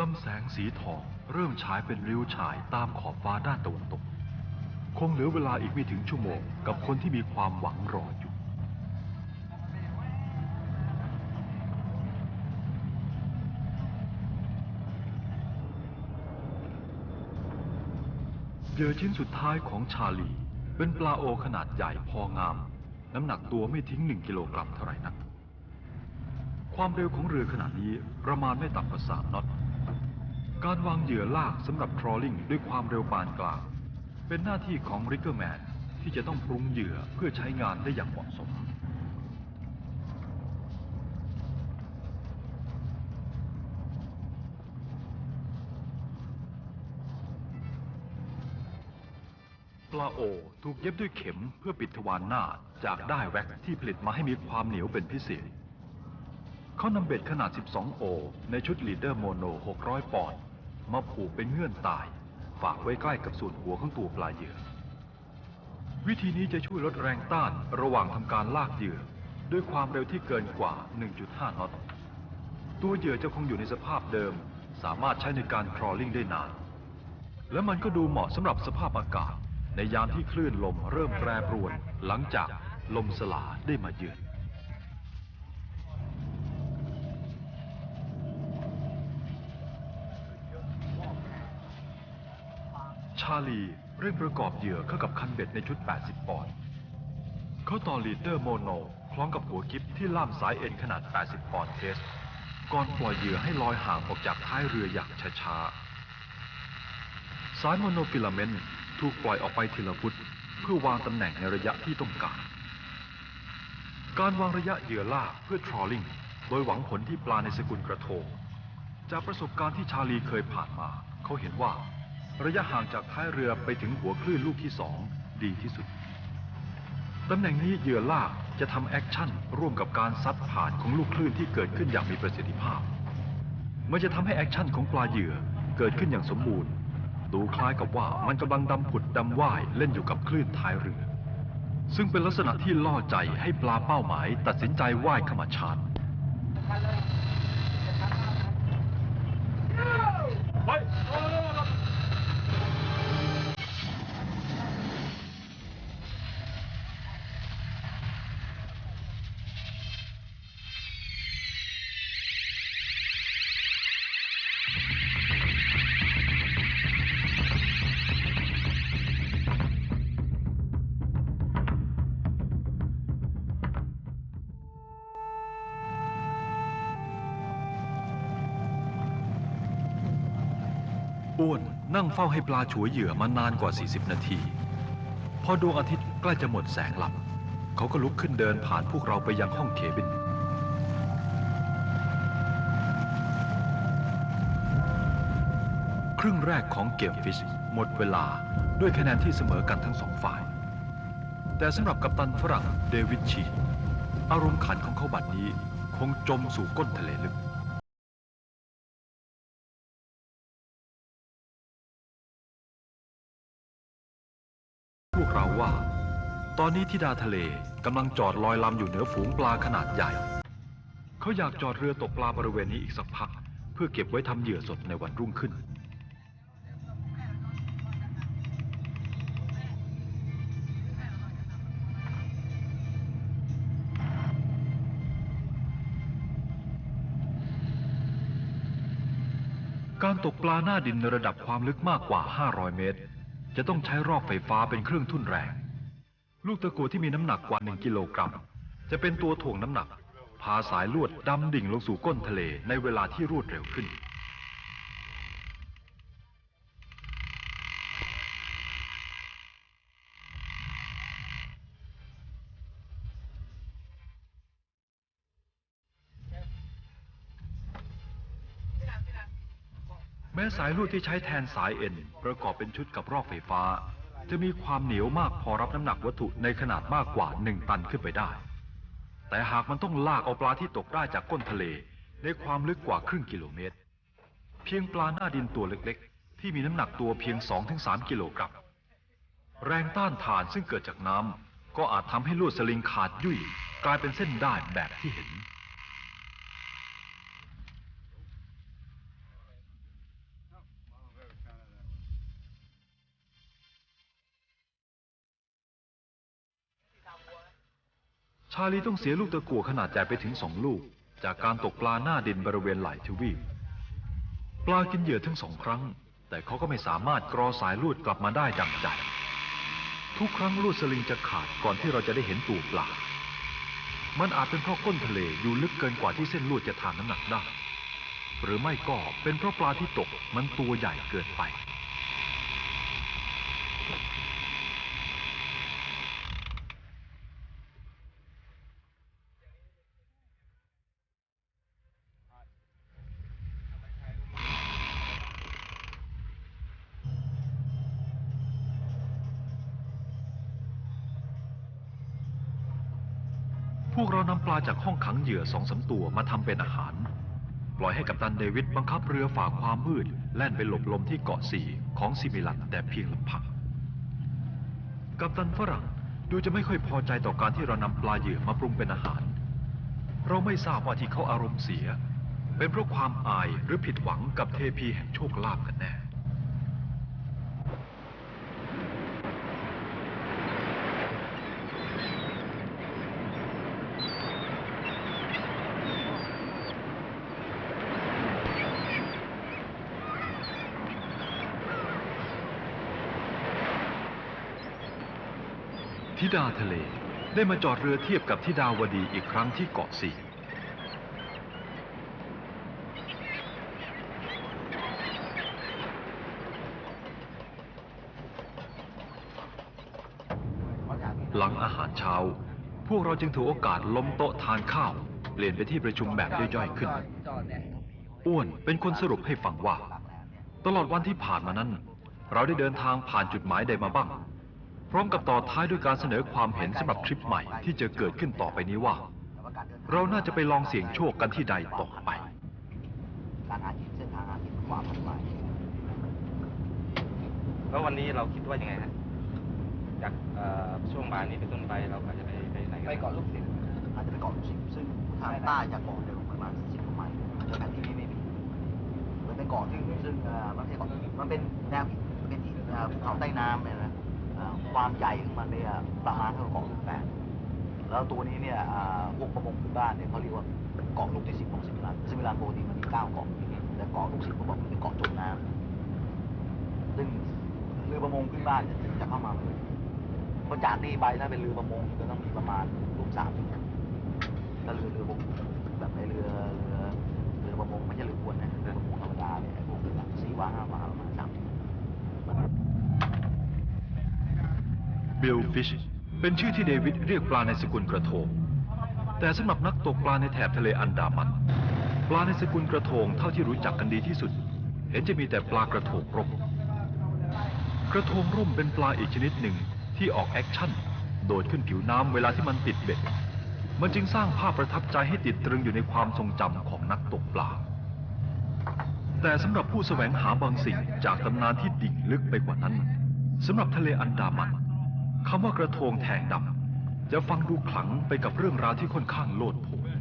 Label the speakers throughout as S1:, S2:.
S1: ลำแสงสีทองเริ่มฉายเป็นริ้วฉายตามขอบฟ้าด้านตะวันตก คงเหลือเวลาอีกไม่ถึงชั่วโมงกับคนที่มีความหวังรออยู่ เหยื่อชิ้นสุดท้ายของชาลี เป็นปลาโอขนาดใหญ่พองาม น้ำหนักตัวไม่ทิ้งหนึ่งกิโลกรัมเท่าไหร่นัก ความเร็วของเรือขนาดนี้ประมาณไม่ต่ำกว่าสามน็อต การวางเหยื่อลากสำหรับทรอลลิงด้วยความเร็วปานกลาง เป็นหน้าที่ของริกเกอร์แมนที่จะต้องปรุงเหยื่อเพื่อใช้งานได้อย่างเหมาะสม ปลาโอถูกเย็บด้วยเข็มเพื่อปิดทวารหน้าจากได้แว็กที่ผลิตมาให้มีความเหนียวเป็นพิเศษ เขานำเบ็ดขนาด 12 โอ ในชุดลีดเดอร์โมโน 600 ปอนด์มาผูกเป็นเงื่อนตาย ฝากไว้ใกล้กับส่วนหัวของตัวปลาเหยื่อ วิธีนี้จะช่วยลดแรงต้านระหว่างทำการลากเหยื่อ ด้วยความเร็วที่เกินกว่า 1.5 นอต ตัวเหยื่อจะคงอยู่ในสภาพเดิม สามารถใช้ในการครอลลิ่งได้นาน และมันก็ดูเหมาะสำหรับสภาพอากาศ ในยามที่คลื่นลมเริ่มแปรปรวน หลังจากลมสลาได้มาเยือน ชาลีเร่งประกอบเหยื่อเข้ากับคันเบ็ดในชุด 80 ปอนด์เขาต่อลีดเดอร์โมโนคล้องกับหัวกิฟที่ล่ามสายเอ็นขนาด 80 ปอนด์เทส ก่อนปล่อยเหยื่อให้ลอยห่างออกจากท้ายเรืออย่างช้าๆ สายโมโนฟิลาเมนต์ถูกปล่อยออกไปทีละฟุตเพื่อวางตำแหน่งในระยะที่ต้องการ การวางระยะเหยื่อล่าเพื่อทรอลลิงโดยหวังผลที่ปลาในสกุลกระโทงจากประสบการณ์ที่ชาลีเคยผ่านมา เขาเห็นว่า ระยะห่างจากท้ายเรือไปถึงหัวคลื่นลูกที่สองดีที่สุด ตำแหน่งนี้เหยื่อลากจะทำแอคชั่นร่วมกับการซัดผ่านของลูกคลื่นที่เกิดขึ้นอย่างมีประสิทธิภาพ มันจะทำให้แอคชั่นของปลาเหยื่อเกิดขึ้นอย่างสมบูรณ์ ดูคล้ายกับว่ามันกำลังดำผุดดำว่ายเล่นอยู่กับคลื่นท้ายเรือ ซึ่งเป็นลักษณะที่ล่อใจให้ปลาเป้าหมาย ตัดสินใจว่ายเข้ามาชาร์จอ้ งเฝ้าให้ปลาฉวยเหยื่อมานานกว่า 40 นาที พอดวงอาทิตย์ใกล้จะหมดแสงลับ เขาก็ลุกขึ้นเดินผ่านพวกเราไปยังห้องเคบิน ครึ่งแรกของเกมฟิชหมดเวลาด้วยคะแนนที่เสมอกันทั้งสองฝ่าย แต่สำหรับกัปตันฝรั่งเดวิดชี อารมณ์ขันของเขาบัดนี้คงจมสู่ก้นทะเลลึก กเราว่า ตอนนี้ทิดาทะเลกำลังจอดลอยลำอยู่เหนือฝูงปลาขนาดใหญ่ เขาอยากจอดเรือตกปลาบริเวณนี้อีกสักพัก เพื่อเก็บไว้ทำเหยื่อสดในวันรุ่งขึ้น การตกปลาหน้าดินในระดับความลึกมากกว่า 500 เมตร จะต้องใช้รอกไฟฟ้าเป็นเครื่องทุ่นแรง ลูกตะกั่วที่มีน้ำหนักกว่า 1 กิโลกรัม จะเป็นตัวถ่วงน้ำหนัก พาสายลวดดำดิ่งลงสู่ก้นทะเลในเวลาที่รวดเร็วขึ้น แม้สายลวดที่ใช้แทนสายเอ็นประกอบเป็นชุดกับรอกไฟฟ้า จะมีความเหนียวมากพอรับน้ำหนักวัตถุในขนาดมากกว่า1ตันขึ้นไปได้ แต่หากมันต้องลากเอาปลาที่ตกได้จากก้นทะเลในความลึกกว่าครึ่งกิโลเมตร เพียงปลาหน้าดินตัวเล็กๆ ที่มีน้ำหนักตัวเพียง 2-3 กิโลกรัมแรงต้านทานซึ่งเกิดจากน้ำก็อาจทำให้ลวดสลิงขาดยุ่ยกลายเป็นเส้นได้ายแบบที่เห็น ชาลีต้องเสียลูกตะกั่วขนาดใหญ่ไปถึงสองลูก จากการตกปลาหน้าดินบริเวณหลายทวีปปลากินเหยื่อทั้งสองครั้ง แต่เขาก็ไม่สามารถกรอสายลวดกลับมาได้ดังใจทุกครั้งลวดสลิงจะขาดก่อนที่เราจะได้เห็นตัวปลา มันอาจเป็นเพราะก้นทะเลอยู่ลึกเกินกว่าที่เส้นลวดจะทานน้ำหนักได้ หรือไม่ก็เป็นเพราะปลาที่ตกมันตัวใหญ่เกินไป พวกเรานำปลาจากห้องขังเหยื่อสองสามตัวมาทำเป็นอาหาร ปล่อยให้กัปตันเดวิดบังคับเรือฝ่าความมืด แล่นไปหลบลมที่เกาะสี่ของซิมิลันแต่เพียงลำพังกัปตันฝรั่งดูจะไม่ค่อยพอใจต่อการที่เรานำปลาเหยื่อมาปรุงเป็นอาหาร เราไม่ทราบว่าที่เขาอารมณ์เสีย เป็นเพราะความอายหรือผิดหวังกับเทพีแห่งโชคลาภกันแน่ ธิดาทะเลได้มาจอดเรือเทียบกับธิดาวดีอีกครั้งที่เกาะสี่หลังอาหารเช้า พวกเราจึงถือโอกาสล้มโต๊ะทานข้าว เปลี่ยนไปที่ประชุมแบบย่อยๆขึ้น อ้วนเป็นคนสรุปให้ฟังว่า ตลอดวันที่ผ่านมานั้น เราได้เดินทางผ่านจุดหมายใดมาบ้าง พร้อมกับต่อท้ายด้วยการเสนอความเห็นสำหรับทริปใหม่ที่จะเกิดขึ้นต่อไปนี้ว่า เราน่าจะไปลองเสี่ยงโชคกันที่ใดต่อไป
S2: การหากินเส้นทางหากินความหมาย
S3: แล้ววันนี้เราคิดว่ายังไงฮะจากเอ่อช่วงบ่ายนี้เป็นต้นไปเราอาจจะไปไปไหนกัน
S2: ไปเกาะลูกศิษย์อาจจะไปเกาะลูกศิษย์ซึ่งทางใต้จากเกาะเดิมประมาณสิบกว่าไมล์แต่แผนที่นี้ไม่มีมันเป็นเกาะซึ่งซึ่งเอ่อมันไม่ใช่เกาะมันเป็นแนวหินมันเป็นหินเอ่อภูเขาใต้น้ำเนี่ยนะเอ่อ ความใหญ่ของมันเนี่ยประมาณเท่ากับเกาะลูกแปดแล้วตัวนี้เนี่ยพวกประมงพื้นบ้านเนี่ยเขาเรียกว่าเป็นเกาะลูกที่สิบของซิมิลันซิมิลันปกติมันมีเก้าเกาะแต่เกาะลูกศิษย์เขาบอกมันเป็นเกาะจมน้ำซึ่งเรือประมงพื้นบ้านจะจะเข้ามาเลยเพราะจากนี่ไปถ้าเป็นเรือประมงก็ต้องมีประมาณรวมสามถ้าเรือเรือประมงแบบในเรือเรือเรือประมงไม่ใช่เรืออวนนะเรือประมงธรรมดาเนี่ยพวกเรือสี่ว่าห้าว่าประมา ณสามสิบ
S1: บิลฟิชเป็นชื่อที่เดวิดเรียกปลาในสกุลกระโทง แต่สำหรับนักตกปลาในแถบทะเลอันดามัน ปลาในสกุลกระโทงเท่าที่รู้จักกันดีที่สุด เห็นจะมีแต่ปลากระโทงร่ม กระโทงร่มเป็นปลาอีกชนิดหนึ่งที่ออกแอคชั่น โดดขึ้นผิวน้ำเวลาที่มันติดเบ็ด มันจึงสร้างภาพประทับใจให้ติดตรึงอยู่ในความทรงจำของนักตกปลา แต่สำหรับผู้แสวงหาบางสิ่งจากตำนานที่ดิ่งลึกไปกว่านั้นสำหรับทะเลอันดามัน คำว่ากระโทงแทงดำจะฟังดูขลังไปกับเรื่องราวที่ค่อนข้างโลดโผน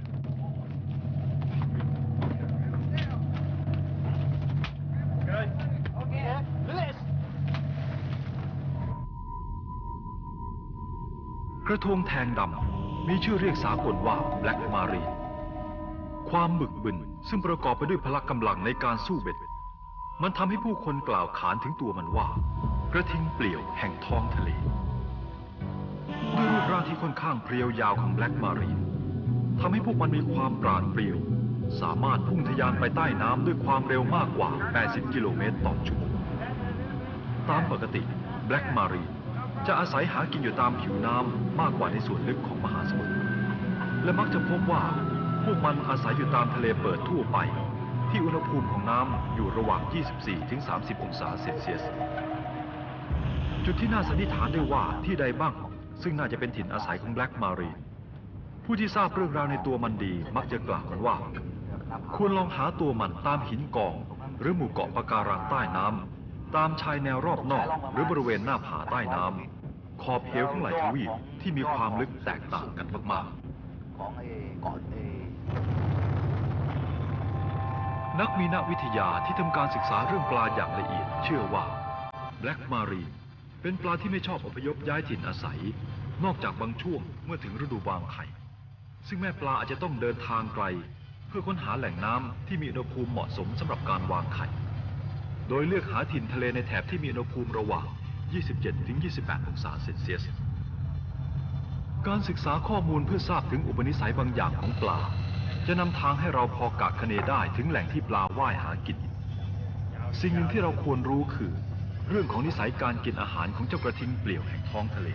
S1: กระทงแทงดำมีชื่อเรียกสากลว่า Black Marine ความบึกบึนซึ่งประกอบไปด้วยพละกำลังในการสู้เบ็ด มันทำให้ผู้คนกล่าวขานถึงตัวมันว่า กระทิงเปลี่ยวแห่งท้องทะเล ร่างที่ค่อนข้างเพรียวยาวของแบล็กมารีนทำให้พวกมันมีความปราดเปรียว สามารถพุ่งทะยานไปใต้น้ำด้วยความเร็วมากกว่า 80 กิโลเมตรต่อชั่วโมง ตามปกติแบล็กมารีนจะอาศัยหากินอยู่ตามผิวน้ำมากกว่าในส่วนลึกของมหาสมุทร และมักจะพบว่าพวกมันอาศัยอยู่ตามทะเลเปิดทั่วไป ที่อุณหภูมิของน้ำอยู่ระหว่าง 24-30 องศาเซลเซียส จุดที่น่าสันนิษฐานได้ว่าที่ใดบ้าง ซึ่งน่าจะเป็นถิ่นอาศัยของแบล็กมารีนผู้ที่ทราบเรื่องราวในตัวมันดีมักจะกล่าวกันว่า ควรลองหาตัวมันตามหินกอง หรือหมู่เกาะปะการังใต้น้ำตามชายแนวรอบนอก หรือบริเวณหน้าผาใต้น้ำขอบเหวของหลายทวีปที่มีความลึกแตกต่างกันมากๆ
S2: ของไอ้เกาะไอ้
S1: นักมีนวิทยาที่ทำการศึกษาเรื่องปลาอย่างละเอียด เชื่อว่า Black Marine เป็นปลาที่ไม่ชอบอพยพย้ายถิ่นอาศัย นอกจากบางช่วงเมื่อถึงฤดูวางไข่ ซึ่งแม่ปลาอาจจะต้องเดินทางไกล เพื่อค้นหาแหล่งน้ำที่มีอุณหภูมิเหมาะสมสำหรับการวางไข่ โดยเลือกหาถิ่นทะเลในแถบที่มีอุณหภูมิระหว่าง 27-28 องศาเซนเซียส การศึกษาข้อมูลเพื่อทราบถึงอุปนิสัยบางอย่างของปลา จะนำทางให้เราพอกะคะเนได้ถึงแหล่งที่ปลาว่ายหากิน สิ่งหนึ่งที่เราควรรู้คือ เรื่องของนิสัยการกินอาหารของเจ้ากระทิงเปลี่ยวแห่งท้องทะเล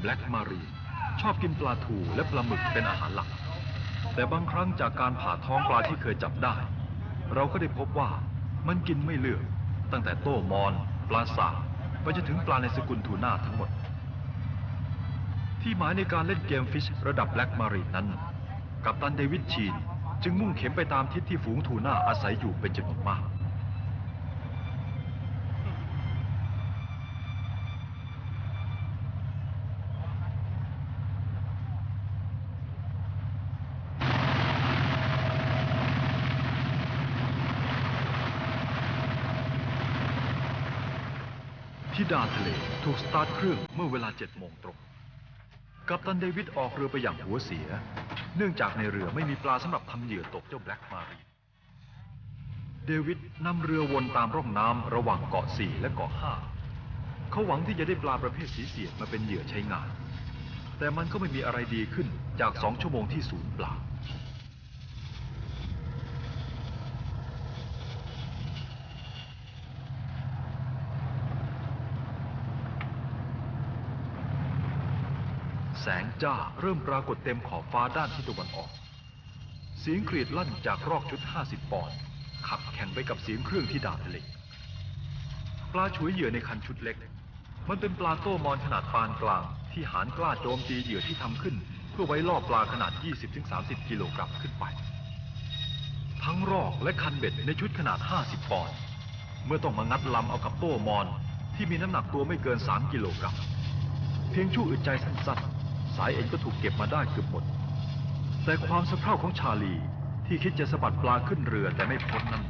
S1: แบล็กมารีชอบกินปลาทูและปลาหมึกเป็นอาหารหลัก แต่บางครั้งจากการผ่าท้องปลาที่เคยจับได้ เราก็ได้พบว่ามันกินไม่เลือก ตั้งแต่โต้มอน ปลาสาไปจนถึงปลาในสกุลทูน่าทั้งหมด ที่หมายในการเล่นเกมฟิชระดับแบล็กมารีนั้น กัปตันเดวิดชีนจึงมุ่งเข็มไปตามทิศที่ฝูงทูน่าอาศัยอยู่เป็นจำนวนมาก ดานทะเลถูกสตาร์ทเครื่องเมื่อเวลาเจ็ดโมงตรง กัปตันเดวิดออกเรือไปอย่างหัวเสีย เนื่องจากในเรือไม่มีปลาสำหรับทำเหยื่อตกเจ้าแบล็กมารีเดวิดนำเรือวนตามร่องน้ำระหว่างเกาะสี่และเกาะห้าเขาหวังที่จะได้ปลาประเภทสีเสียดมาเป็นเหยื่อใช้งาน แต่มันก็ไม่มีอะไรดีขึ้นจากสองชั่วโมงที่ศูนย์เปล่า แสง จ้าเริ่มปรากฏเต็มขอบฟ้าด้านทิศตะวันออก เสียงกรีดลั่นจากรอกชุด 50 ปอนด์ขับแข่งไปกับเสียงเครื่องที่ดาบทะเลปลาฉวยเหยื่อในคันชุดเล็ก มันเป็นปลาโต้มอนขนาดปานกลางที่หานกล้าโจมตีเหยื่อที่ทำขึ้น เพื่อไว้ล่อปลาขนาด 20-30 กิโลกรัมขึ้นไป ทั้งรอกและคันเบ็ดในชุดขนาด 50 ปอนด์เมื่อต้องมางัดลำเอากับโต้มอนที่มีน้ำหนักตัวไม่เกิน 3 กิโลกรัมเพียงชั่วอึดใจสั้นๆ สายเอ็นก็ถูกเก็บมาได้เกือบหมด แต่ความสะเพร่าของชาลีที่คิดจะสะบัดปลาขึ้นเรือแต่ไม่พ้นนั้น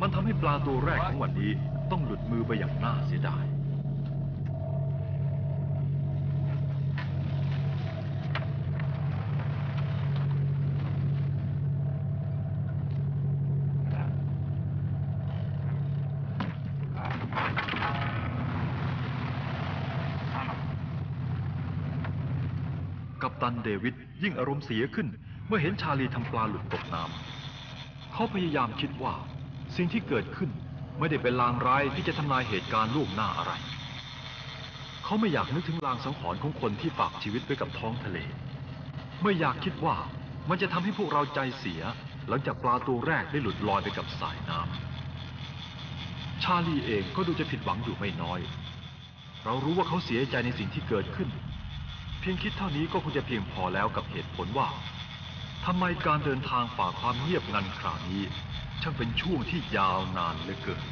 S1: มันทำให้ปลาตัวแรกของวันนี้ต้องหลุดมือไปอย่างน่าเสียดาย กัปตันเดวิดยิ่งอารมณ์เสียขึ้น เมื่อเห็นชาลีทำปลาหลุดตกน้ำเขาพยายามคิดว่า สิ่งที่เกิดขึ้นไม่ได้เป็นลางร้ายที่จะทำลายเหตุการณ์ล่วงหน้าอะไร เขาไม่อยากนึกถึงลางสังหรณ์ของคนที่ฝากชีวิตไว้กับท้องทะเล ไม่อยากคิดว่ามันจะทำให้พวกเราใจเสีย หลังจากปลาตัวแรกได้หลุดลอยไปกับสายน้ำชาลีเองก็ดูจะผิดหวังอยู่ไม่น้อย เรารู้ว่าเขาเสียใจในสิ่งที่เกิดขึ้น พียงคิดเท่านี้ก็คงจะเพียงพอแล้วกับเหตุผลว่าทำไมการเดินทางฝ่าความเงียบงันคราวนี้ ช่างเป็นช่วงที่ยาวนานเหลือเกิน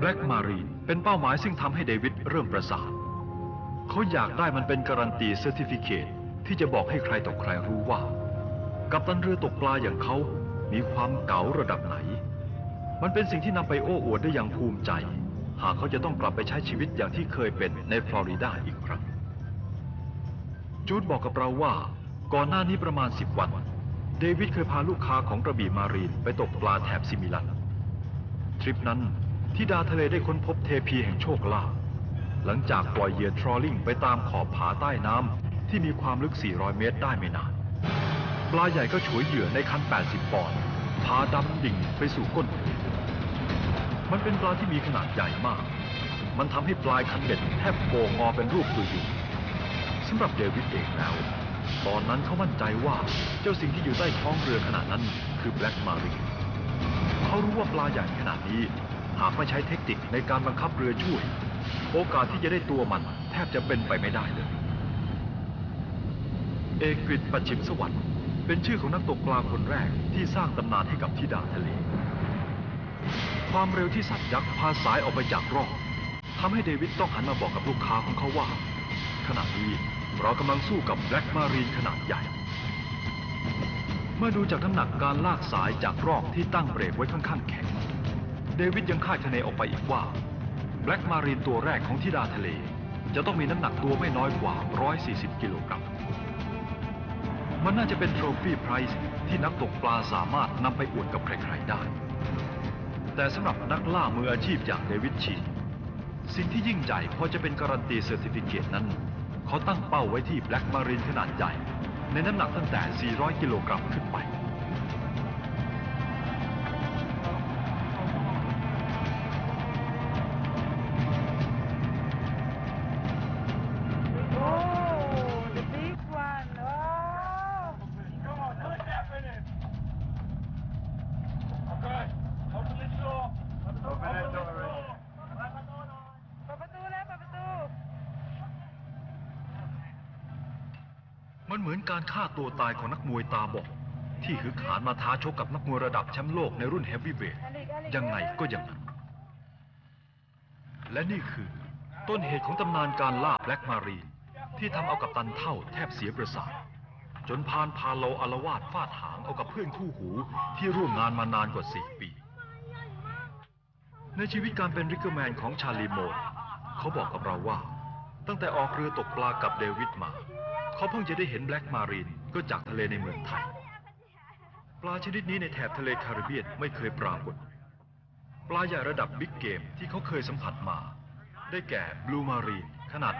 S1: แบล็กมารีนเป็นเป้าหมายซึ่งทำให้เดวิดเริ่มประสาทเขาอยากได้มันเป็นการันตีเซอร์ติฟิเคตที่จะบอกให้ใครต่อใครรู้ว่า กัปตันเรือตกปลาอย่างเขา มีความเก๋าระดับไหน มันเป็นสิ่งที่นำไปโอ้อวดได้อย่างภูมิใจ หากเขาจะต้องกลับไปใช้ชีวิตอย่างที่เคยเป็นในฟลอริดาอีกครั้ง จูดบอกกับเราว่า ก่อนหน้านี้ประมาณ 10 วัน เดวิดเคยพาลูกค้าของกระบี่มารีนไปตกปลาแถบซิมิลันทริปนั้น ที่ดาทะเลได้ค้นพบเทพีแห่งโชคลาภหลังจากปล่อยเหยื่อทรอลลิงไปตามขอบผาใต้น้ำที่มีความลึก 400 เมตรได้ไม่นาน ปลาใหญ่ก็ฉวยเหยื่อในคัน 80 ปอนด์พาดำดิ่งไปสู่ก้นทะเลมันเป็นปลาที่มีขนาดใหญ่มาก มันทำให้ปลายคันเบ็ดแทบโกงงอเป็นรูปตัวอยู่สำหรับเดวิดเองแล้ว ตอนนั้นเขามั่นใจว่าเจ้าสิ่งที่อยู่ใต้ท้องเรือขนาดนั้นคือแบล็กมารีนเขารู้ว่าปลาใหญ่ขนาดนี้ หากไม่ใช้เทคนิคในการบังคับเรือช่วย โอกาสที่จะได้ตัวมันแทบจะเป็นไปไม่ได้เลย เอกฤตปัจฉิมสวรรค์เป็นชื่อของนักตกปลาคนแรกที่สร้างตำนานให้กับทิดาทะเล ความเร็วที่สัตว์ยักษ์พาสายออกไปจากรอบทำให้เดวิดต้องหันมาบอกกับลูกค้าของเขาว่า ขณะนี้เรากำลังสู้กับแบล็กมารีนขนาดใหญ่ เมื่อดูจากน้ำหนักการลากสายจากรอกที่ตั้งเบรกไว้ค่อนข้างแข็ง เดวิดยังคาดคะเนออกไปอีกว่าแบล็กมารีนตัวแรกของทิดาทะเล จะต้องมีน้ำหนักตัวไม่น้อยกว่า 140 กิโลกรัม มันน่าจะเป็นโทรฟี่ไพรส์ที่นักตกปลาสามารถนำไปอวดกับใครๆได้ แต่สำหรับนักล่ามืออาชีพอย่างเดวิดชีสิ่งที่ยิ่งใหญ่พอจะเป็นการันตีเซอร์ติฟิเคตนั้น เขาตั้งเป้าไว้ที่แบล็กมารีนขนาดใหญ่ ในน้ำหนักตั้งแต่ 400 กิโลกรัมขึ้นไป มันเหมือนการฆ่าตัวตายของนักมวยตาบอดที่หือขานมาท้าชกกับนักมวยระดับแชมป์โลกในรุ่นเฮฟวีเวทยังไงก็อย่างนั้น และนี่คือ ต้นเหตุของตำนานการล่าแบล็กมารีน ที่ทำเอากับตันเท่าแทบเสียประสาท จนพานพาโลอารวาดฟาดหางเอากับเพื่อนคู่หูที่ร่วมงานมานานกว่า4ปี ในชีวิตการเป็นริกเกอร์แมนของชาลีโมนเขาบอกกับเราว่า ตั้งแต่ออกเรือตกปลากับเดวิดมา เขาเพิ่งจะได้เห็นแบล็กมารีนก็จากทะเลในเมืองไทย ปลาชนิดนี้ในแถบทะเลแคริเบียนไม่เคยปรากฏ ปลาใหญ่ระดับบิ๊กเกมที่เขาเคยสัมผัสมา ได้แก่บลูมารีนขนาด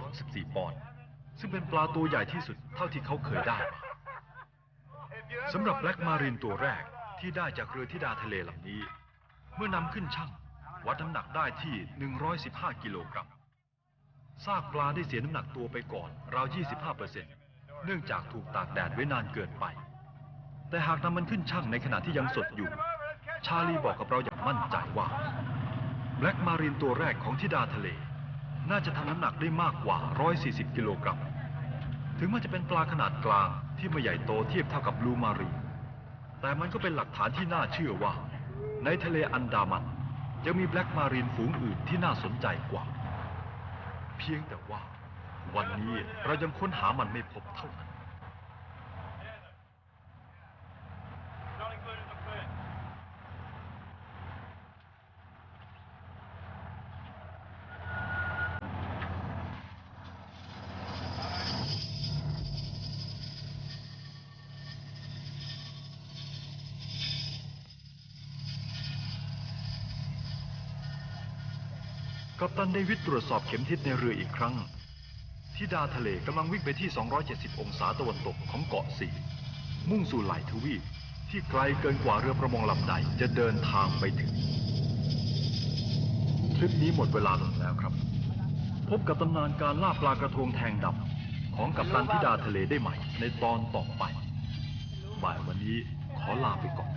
S1: 864 ปอนด์ซึ่งเป็นปลาตัวใหญ่ที่สุดเท่าที่เขาเคยได้มาสำหรับแบล็กมารีนตัวแรกที่ได้จากเรือทิดาทะเลลำนี้ เมื่อนำขึ้นช่างวัดน้ำหนักได้ที่ 115 กิโลกรัม ซากปลาได้เสียน้ำหนักตัวไปก่อนราว 25%เนื่องจากถูกตากแดดไว้นานเกินไป แต่หากนำมันขึ้นช่างในขณะที่ยังสดอยู่ ชาลีบอกกับเราอย่างมั่นใจว่าแบล็กมารีนตัวแรกของทิดาทะเล น่าจะทำน้ำหนักได้มากกว่า 140 กิโลกรัม ถึงมันจะเป็นปลาขนาดกลางที่ไม่ใหญ่โตเทียบเท่ากับบลูมารีนแต่มันก็เป็นหลักฐานที่น่าเชื่อว่า ในทะเลอันดามันยังมีแบล็กมารีนฝูงอื่นที่น่าสนใจกว่า เพียงแต่ว่า วันนี้เรายังค้นหามันไม่พบเท่านั้น กัปตันเดวิดตรวจสอบเข็มทิศในเรืออีกครั้งที่ดาทะเลกำลังวิ่งไปที่ 270 องศาตะวันตกของเกาะสีมุ่งสู่ไหลทวีปที่ไกลเกินกว่าเรือประมงลำใดจะเดินทางไปถึง ทริปนี้หมดเวลาลงแล้วครับ พบกับตำนานการล่าปลากระทงแทงดำของกัปตันธิดาทะเลได้ใหม่ในตอนต่อไปบ่ายวันนี้ขอลาไปก่อน